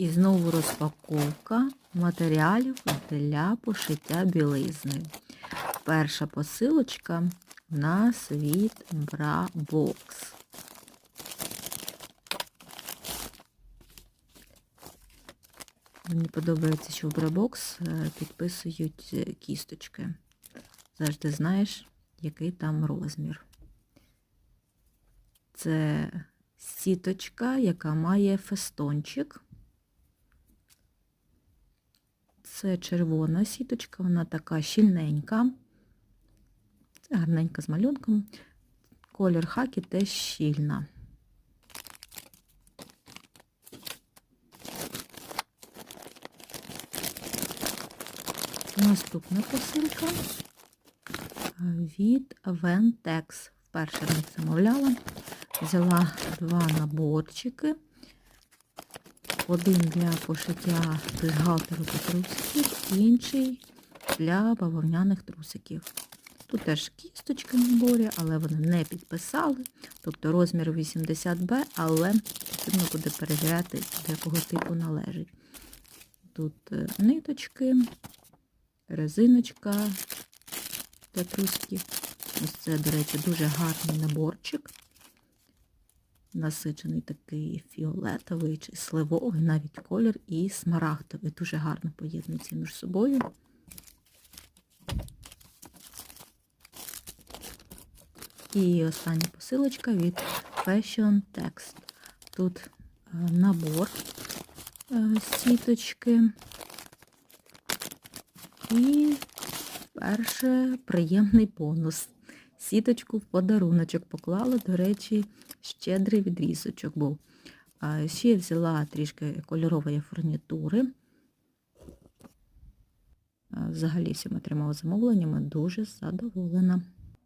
І знову розпаковка матеріалів для пошиття білизни. Перша посилочка в нас від Brabox. Мені подобається, що в Brabox е, підписують е, кісточки. Завжди знаєш, який там розмір. Це сіточка, яка має фестончик. Це червона сіточка, вона така щільненька. Гарненька з малюнком. Колір хакі теж щільна. Наступна посилка від Ventex. Вперше них замовляла. Взяла два наборчики. Один для пошиття бюстгальтеру та трусиків, інший для бавовняних трусиків. Тут теж кісточки в наборі, але вони не підписали. Тобто розмір 80Б, але потрібно буде перевіряти, до якого типу належить. Тут е, ниточки, резиночка для трусиків. Ось це, до речі, дуже гарний наборчик. Насичений такий фіолетовий чи сливовий, навіть колір, і смарагдовий. Дуже гарно поєднуються між собою. І остання посилочка від Fashion Text. Тут е, набор е, сіточки. І перше приємний бонус. Сіточку в подаруночок поклала, до речі, щедрий відрізочок був. А Ще взяла трішки кольорової фурнітури. Взагалі всім отримала замовленнями, дуже задоволена.